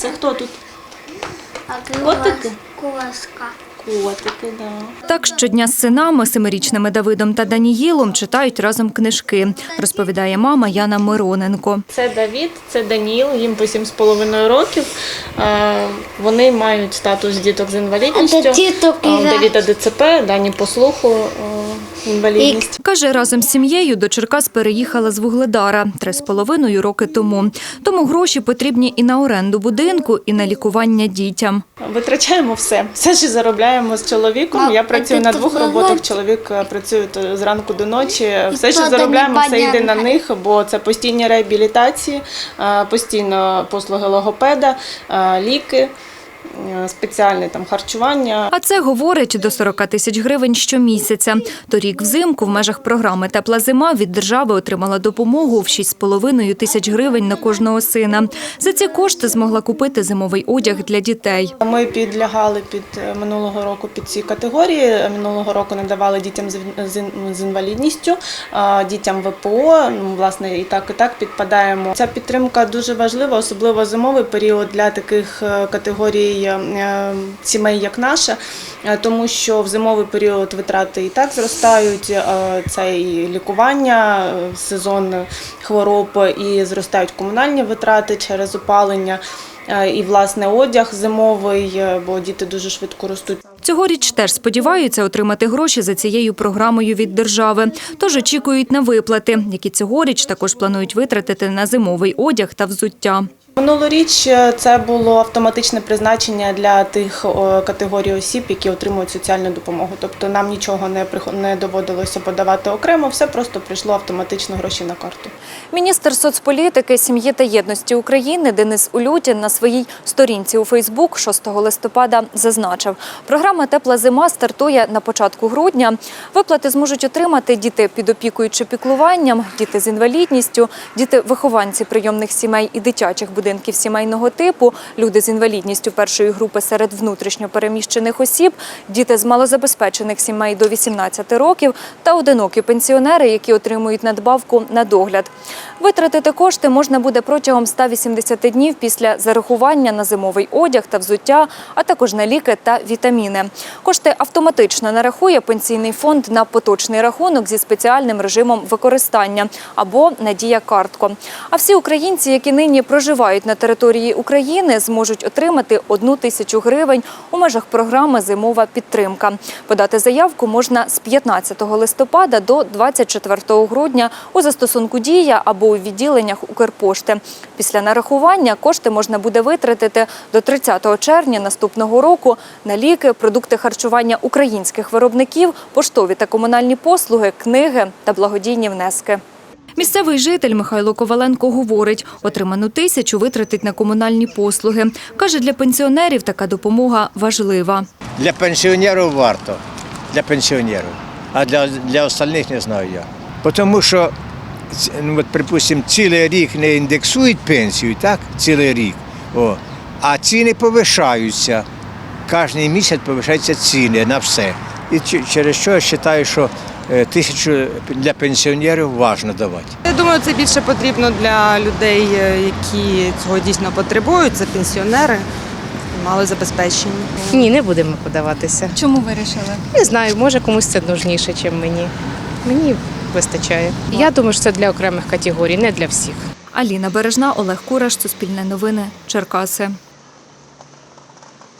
Це хто тут? А Котики? Коска. Котики, да. Так щодня з синами, семирічними Давидом та Даніїлом, читають разом книжки, розповідає мама Яна Мироненко. Це Давід, це Даніл, їм по 7,5 років. Е, Вони мають статус діток з інвалідністю. Діток Давіда ДЦП, Дані по слуху інвалідність. Каже, разом з сім'єю до Черкас переїхала з Вугледара три з половиною роки тому. Тому гроші потрібні і на оренду будинку, і на лікування дітям. Витрачаємо все. Все, що заробляємо з чоловіком. Я працюю на двох роботах. Чоловік е, працює то зранку до ночі. Все, що заробляємо, все йде на них, бо це постійні реабілітації, е, постійно послуги логопеда, е, ліки, спеціальне там харчування. А це говорить до 40 тисяч гривень щомісяця. Торік взимку в межах програми Тепла зима від держави отримала допомогу в 6,5 тисяч гривень на кожного сина. За ці кошти змогла купити зимовий одяг для дітей. Ми підлягали під е, минулого року під ці категорії. Минулого року надавали дітям з ін- з ін- з інвалідністю, дітям ВПО. Ну, власне, і так і так підпадаємо. Ця підтримка дуже важлива, особливо зимовий період для таких е, категорій е, сімей, як наша, е, тому що в зимовий період витрати і так зростають. е, Це і лікування, е, сезон хвороб, і зростають комунальні витрати через опалення. Е, І власне одяг зимовий, е, бо діти дуже швидко ростуть. Цьогоріч теж сподіваються отримати гроші за цією програмою від держави. Тож очікують на виплати, які цьогоріч також планують витратити на зимовий одяг та взуття. Минулоріч е, це було автоматичне призначення для тих категорій осіб, які отримують соціальну допомогу. Тобто нам нічого не не доводилося подавати окремо, все просто прийшло автоматично гроші на карту. Міністр соцполітики, сім'ї та єдності України Денис Улютін на своїй сторінці у Фейсбук 6 листопада зазначив, програма Тепла зима стартує на початку грудня. Виплати зможуть отримати діти під опікою чи піклуванням, діти з інвалідністю, діти вихованці прийомних сімей і дитячих будинків сімейного типу, люди з інвалідністю першої групи серед внутрішньо переміщених осіб, діти з малозабезпечених сімей до 18 років та одинокі пенсіонери, які отримують надбавку на догляд. Витратити кошти можна буде протягом 180 днів після зарахування на зимовий одяг та взуття, а також на ліки та вітаміни. Кошти автоматично нарахує пенсійний фонд на поточний рахунок зі спеціальним режимом використання або надія картко. А всі українці, які нині проживають на території України, зможуть отримати одну тисячу гривень у межах програми Зимова підтримка. Подати заявку можна з 15 листопада до 24 грудня у застосунку Дія або у відділеннях Укрпошти. Після нарахування кошти можна буде витратити до 30 червня наступного року на ліки, продукти харчування українських виробників, поштові та комунальні послуги, книги та благодійні внески. Місцевий житель Михайло Коваленко говорить, отриману тисячу витратить на комунальні послуги. Каже, для пенсіонерів така допомога важлива. Для пенсіонерів варто. Для пенсіонерів. А для, для остальних не знаю я. Тому що, ну, от, припустимо, цілий рік не індексують пенсію, так? Цілий рік. О. А ціни повишаються. Кожен місяць повишаються ціни на все. І через що я вважаю, що тисячу для пенсіонерів важливо давати. Я думаю, це більше потрібно для людей, е, які цього дійсно потребують. Це пенсіонери, мали забезпечені. Ні, не будемо подаватися. Чому вирішили? Не знаю, може комусь це нужніше, ніж мені. Мені вистачає. Я думаю, що це для окремих категорій, не для всіх. Аліна Бережна, Олег Кураш, Суспільне новини, Черкаси.